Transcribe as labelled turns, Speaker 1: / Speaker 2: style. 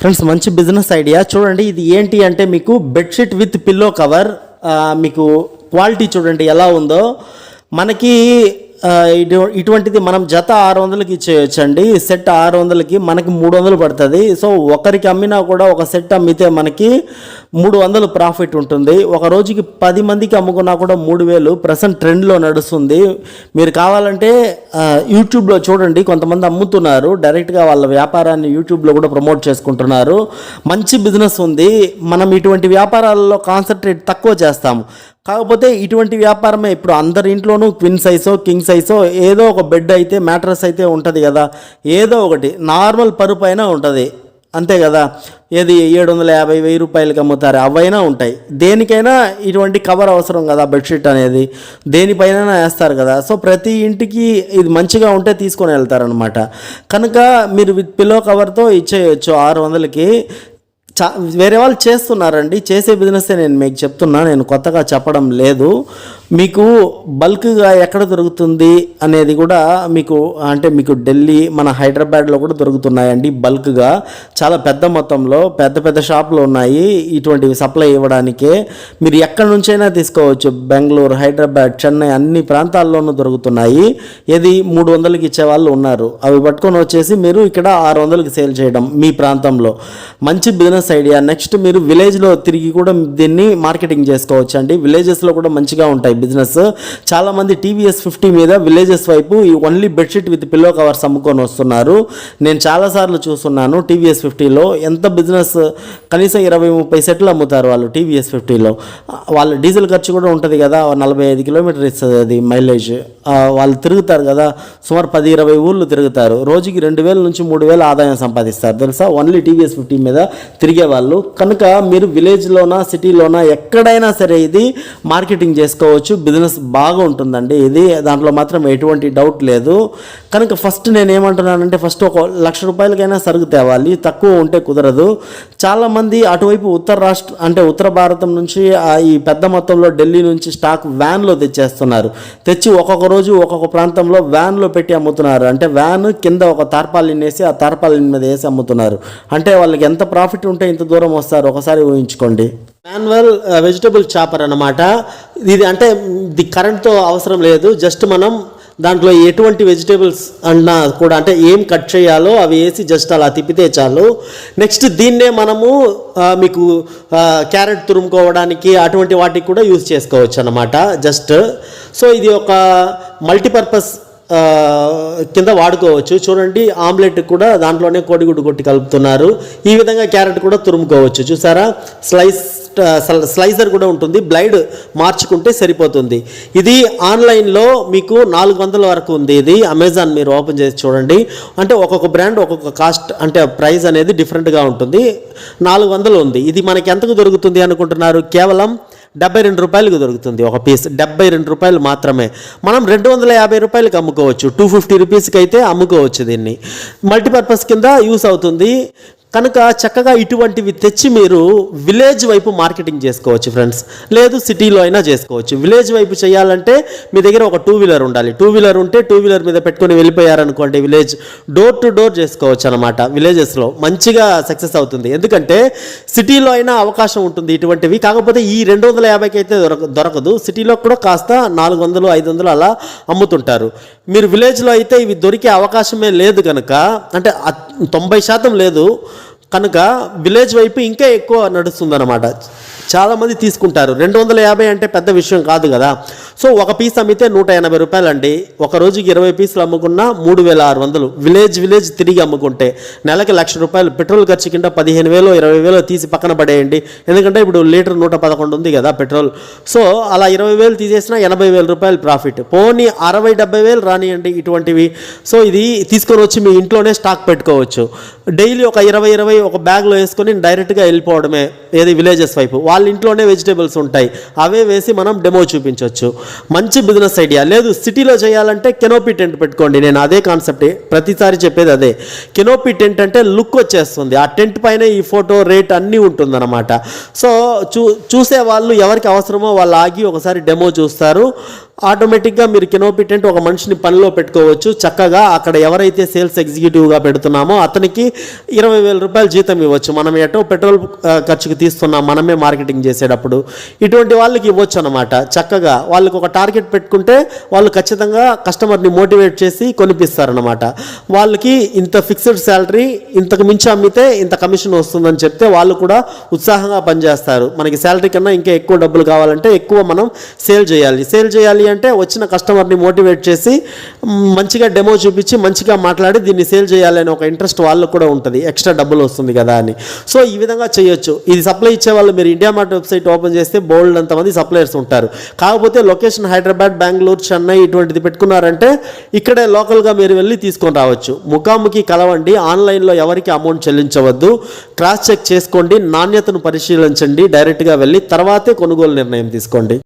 Speaker 1: Friends మంచి business idea చూడండి ఇది ఏంటి అంటే మీకు బెడ్షీట్ విత్ పిల్లో కవర్ మీకు క్వాలిటీ చూడండి ఎలా ఉందో. మనకి ఇటువంటిది మనం జత ఆరు వందలకి ఇచ్చేయచ్చండి. సెట్ ఆరు వందలకి మనకి మూడు వందలు పడుతుంది. సో ఒకరికి అమ్మినా కూడా ఒక సెట్ అమ్మితే మనకి మూడు వందలు ప్రాఫిట్ ఉంటుంది. ఒక రోజుకి పది మందికి అమ్ముకున్నా కూడా మూడు వేలు. ప్రజెంట్ ట్రెండ్లో నడుస్తుంది. మీరు కావాలంటే యూట్యూబ్లో చూడండి. కొంతమంది అమ్ముతున్నారు. డైరెక్ట్గా వాళ్ళ వ్యాపారాన్ని యూట్యూబ్లో కూడా ప్రమోట్ చేసుకుంటున్నారు. మంచి బిజినెస్ ఉంది. మనం ఇటువంటి వ్యాపారాల్లో కాన్సన్ట్రేట్ తక్కువ చేస్తాము. కాకపోతే ఇటువంటి వ్యాపారమే. ఇప్పుడు అందరి ఇంట్లోనూ క్విన్ సైజో కింగ్ సైజో ఏదో ఒక బెడ్ అయితే మ్యాట్రస్ అయితే ఉంటుంది కదా. ఏదో ఒకటి నార్మల్ పరుపు అయినా ఉంటుంది. అంతే కదా. ఏది ఏడు వందల యాభై వెయ్యి రూపాయలకి అమ్ముతారు అవైనా ఉంటాయి. దేనికైనా ఇటువంటి కవర్ అవసరం కదా బెడ్షీట్ అనేది. దేనిపైన వేస్తారు కదా. సో ప్రతి ఇంటికి ఇది మంచిగా ఉంటే తీసుకొని వెళ్తారనమాట కనుక మీరు విత్ పిల్లో కవర్తో ఇచ్చేయచ్చు ఆరు వందలకి. చా వేరే వాళ్ళు చేస్తున్నారండి చేసే బిజినెస్ నేను మీకు చెప్తున్నా నేను కొత్తగా చెప్పడం లేదు. మీకు బల్క్గా ఎక్కడ దొరుకుతుంది అనేది కూడా మీకు అంటే మీకు ఢిల్లీ మన హైదరాబాద్లో కూడా దొరుకుతున్నాయండి బల్క్గా. చాలా పెద్ద మొత్తంలో పెద్ద పెద్ద షాపులు ఉన్నాయి ఇటువంటివి సప్లై ఇవ్వడానికే. మీరు ఎక్కడి నుంచైనా తీసుకోవచ్చు బెంగళూరు హైదరాబాద్ చెన్నై అన్ని ప్రాంతాల్లోనూ దొరుకుతున్నాయి. ఏది మూడు వందలకి ఇచ్చే వాళ్ళు ఉన్నారు. అవి పట్టుకొని వచ్చేసి మీరు ఇక్కడ ఆరు వందలకి సేల్ చేయడం మీ ప్రాంతంలో. మంచి బిజినెస్ ఐడియా నెక్స్ట్ మీరు విలేజ్లో తిరిగి కూడా దీన్ని మార్కెటింగ్ చేసుకోవచ్చు అండి విలేజెస్లో కూడా మంచిగా ఉంటాయి బిజినెస్ చాలామంది టీవీఎస్ ఫిఫ్టీ మీద విలేజెస్ వైపు ఈ only bedsheet with pillow covers అమ్ముకొని వస్తున్నారు. నేను చాలాసార్లు చూస్తున్నాను టీవీఎస్ ఫిఫ్టీలో ఎంత బిజినెస్ కనీసం ఇరవై ముప్పై సెట్లు అమ్ముతారు వాళ్ళు టీవీఎస్ ఫిఫ్టీలో వాళ్ళ డీజిల్ ఖర్చు కూడా ఉంటుంది కదా నలభై ఐదు కిలోమీటర్ ఇస్తుంది అది మైలేజ్ వాళ్ళు తిరుగుతారు కదా సుమారు పది ఇరవై ఊర్లు తిరుగుతారు. రోజుకి రెండు వేల నుంచి మూడు వేల ఆదాయం సంపాదిస్తారు. తెలుసా? ఓన్లీ టీవీఎస్ ఫిఫ్టీ మీద తిరిగే వాళ్ళు కనుక మీరు విలేజ్లోనా సిటీలోనా ఎక్కడైనా సరే ఇది మార్కెటింగ్ చేసుకోవచ్చు. బిజినెస్ బాగా ఉంటుందండి. ఇది దాంట్లో మాత్రం ఎటువంటి డౌట్ లేదు. కనుక ఫస్ట్ నేను ఏమంటున్నానంటే ఫస్ట్ ఒక లక్ష రూపాయలకైనా సరుకు తేవాలి. తక్కువ ఉంటే కుదరదు. చాలామంది అటువైపు ఉత్తర రాష్ట్ర అంటే ఉత్తర భారతం నుంచి ఆ ఈ పెద్ద మొత్తంలో ఢిల్లీ నుంచి స్టాక్ వ్యాన్లో తెచ్చేస్తున్నారు. తెచ్చి ఒక్కొక్క రోజు ఒక్కొక్క ప్రాంతంలో వ్యాన్లో పెట్టి అమ్ముతున్నారు. అంటే వ్యాన్ కింద ఒక తార్పాలిన్ వేసి ఆ తార్పాలిన్ మీద వేసి అమ్ముతున్నారు. అంటే వాళ్ళకి ఎంత ప్రాఫిట్ ఉంటుంది ఉంటే ఇంత దూరం వస్తారు ఒకసారి ఊహించుకోండి. మాన్యువల్ వెజిటబుల్ చాపర్ అనమాట ఇది అంటే ఇది కరెంట్తో అవసరం లేదు జస్ట్ మనం దాంట్లో ఎటువంటి వెజిటేబుల్స్ అన్నా కూడా అంటే ఏం కట్ చేయాలో అవి వేసి జస్ట్ అలా తిప్పితే చాలు. నెక్స్ట్ దీన్నే మనము మీకు క్యారెట్ తురుముకోవడానికి అటువంటి వాటికి కూడా యూజ్ చేసుకోవచ్చు అన్నమాట జస్ట్. సో ఇది ఒక మల్టీపర్పస్ కింద వాడుకోవచ్చు. చూడండి ఆమ్లెట్ కూడా దాంట్లోనే కోడిగుడ్డు కొట్టి కలుపుతున్నారు. ఈ విధంగా క్యారెట్ కూడా తురుముకోవచ్చు. చూసారా? స్లైస్ స్లైసర్ కూడా ఉంటుంది. బ్లైడ్ మార్చుకుంటే సరిపోతుంది. ఇది ఆన్లైన్లో మీకు నాలుగు వందల వరకు ఉంది. ఇది అమెజాన్ మీరు ఓపెన్ చేసి చూడండి. అంటే ఒక్కొక్క బ్రాండ్ ఒక్కొక్క కాస్ట్ అంటే ప్రైస్ అనేది డిఫరెంట్గా ఉంటుంది. నాలుగు వందలు ఉంది. ఇది మనకి ఎంతకు దొరుకుతుంది అనుకుంటున్నారు? కేవలం డెబ్బై రెండు రూపాయలకు దొరుకుతుంది ఒక పీస్. డెబ్బై రెండు రూపాయలు మాత్రమే. మనం రెండు వందల యాభై రూపాయలకి అమ్ముకోవచ్చు. టూ ఫిఫ్టీ రూపీస్కి అయితే అమ్ముకోవచ్చు దీన్ని. మల్టీపర్పస్ కింద యూస్ అవుతుంది. కనుక చక్కగా ఇటువంటివి తెచ్చి మీరు విలేజ్ వైపు మార్కెటింగ్ చేసుకోవచ్చు ఫ్రెండ్స్. లేదు సిటీలో అయినా చేసుకోవచ్చు. విలేజ్ వైపు చేయాలంటే మీ దగ్గర ఒక టూ వీలర్ ఉండాలి. టూ వీలర్ ఉంటే టూ వీలర్ మీద పెట్టుకొని వెళ్ళిపోయారనుకోండి విలేజ్ డోర్ టు డోర్ చేసుకోవచ్చు అనమాట విలేజెస్లో మంచిగా సక్సెస్ అవుతుంది. ఎందుకంటే సిటీలో అయినా అవకాశం ఉంటుంది ఇటువంటివి. కాకపోతే ఈ రెండు వందల యాభైకి అయితే దొరక దొరకదు. సిటీలో కూడా కాస్త నాలుగు వందలు ఐదు వందలు అలా అమ్ముతుంటారు. మీరు విలేజ్లో అయితే ఇవి దొరికే అవకాశమే లేదు కనుక అంటే తొంభై శాతం లేదు. కనుక విలేజ్ వైపు ఇంకా ఎక్కువ నడుస్తుందన్నమాట. చాలామంది తీసుకుంటారు. రెండు వందల యాభై అంటే పెద్ద విషయం కాదు కదా. సో ఒక పీస్ అమ్మితే నూట ఎనభై రూపాయలు అండి ఒక రోజుకి ఇరవై పీసులు అమ్ముకున్నా మూడు వేల ఆరు వందలు. విలేజ్ విలేజ్ తిరిగి అమ్ముకుంటే నెలకి లక్ష రూపాయలు. పెట్రోల్ ఖర్చు కింద పదిహేను వేలు ఇరవై వేలు తీసి పక్కన పడేయండి. ఎందుకంటే ఇప్పుడు లీటర్ నూట పదకొండు ఉంది కదా పెట్రోల్. సో అలా ఇరవై వేలు తీసేసినా ఎనభై వేల రూపాయలు ప్రాఫిట్. పోనీ అరవై డెబ్బై వేలు రానియండి ఇటువంటివి. సో ఇది తీసుకొని వచ్చి మీ ఇంట్లోనే స్టాక్ పెట్టుకోవచ్చు. డైలీ ఒక ఇరవై ఇరవై ఒక బ్యాగ్లో వేసుకొని డైరెక్ట్గా వెళ్ళిపోవడమే. ఏది? విలేజెస్ వైపు. వాళ్ళ వాళ్ళ ఇంట్లోనే వెజిటేబుల్స్ ఉంటాయి. అవే వేసి మనం డెమో చూపించవచ్చు మంచి బిజినెస్ ఐడియా లేదు సిటీలో చేయాలంటే కెనోపీ టెంట్ పెట్టుకోండి. నేను అదే కాన్సెప్ట్ ప్రతిసారి చెప్పేది అదే. కెనోపీ టెంట్ అంటే లుక్ వచ్చేస్తుంది. ఆ టెంట్ పైన ఈ ఫోటో రేట్ అన్నీ ఉంటుందన్నమాట. సో చూ చూసే వాళ్ళు ఎవరికి అవసరమో వాళ్ళు ఆగి ఒకసారి డెమో చూస్తారు. ఆటోమేటిక్గా మీరు కెనోపిటెంట్ ఒక మనిషిని పనిలో పెట్టుకోవచ్చు. చక్కగా అక్కడ ఎవరైతే సేల్స్ ఎగ్జిక్యూటివ్గా పెడుతున్నామో అతనికి ఇరవై వేల రూపాయలు జీతం ఇవ్వచ్చు. మనం ఎటో పెట్రోల్ ఖర్చుకు తీస్తున్నాం. మనమే మార్కెటింగ్ చేసేటప్పుడు ఇటువంటి వాళ్ళకి ఇవ్వచ్చు అనమాట చక్కగా వాళ్ళకి ఒక టార్గెట్ పెట్టుకుంటే వాళ్ళు ఖచ్చితంగా కస్టమర్ని మోటివేట్ చేసి కొనిపిస్తారనమాట వాళ్ళకి ఇంత ఫిక్స్డ్ శాలరీ ఇంతకు మించి అమ్మితే ఇంత కమిషన్ వస్తుందని చెప్తే వాళ్ళు కూడా ఉత్సాహంగా పనిచేస్తారు. మనకి శాలరీ కన్నా ఇంకా ఎక్కువ డబ్బులు కావాలంటే ఎక్కువ మనం సేల్ చేయాలి. సేల్ చేయాలి అంటే వచ్చిన కస్టమర్ని మోటివేట్ చేసి మంచిగా డెమో చూపించి మంచిగా మాట్లాడి దీన్ని సేల్ చేయాలనే ఒక ఇంట్రెస్ట్ వాళ్ళకు కూడా ఉంటుంది. ఎక్స్ట్రా డబ్బులు వస్తుంది కదా అని. సో ఈ విధంగా చేయొచ్చు. ఇది సప్లై ఇచ్చే వాళ్ళు మీరు ఇండియా మార్ట్ వెబ్సైట్ ఓపెన్ చేస్తే బోల్డ్ అంతమంది సప్లయర్స్ ఉంటారు. కాకపోతే లొకేషన్ హైదరాబాద్ బెంగళూరు చెన్నై ఇటువంటిది పెట్టుకున్నారంటే ఇక్కడే లోకల్గా మీరు వెళ్ళి తీసుకొని రావచ్చు. ముఖాముఖి కలవండి. ఆన్లైన్లో ఎవరికి అమౌంట్ చెల్లించవద్దు. క్రాస్ చెక్ చేసుకోండి. నాణ్యతను పరిశీలించండి. డైరెక్ట్గా వెళ్ళి తర్వాతే కొనుగోలు నిర్ణయం తీసుకోండి.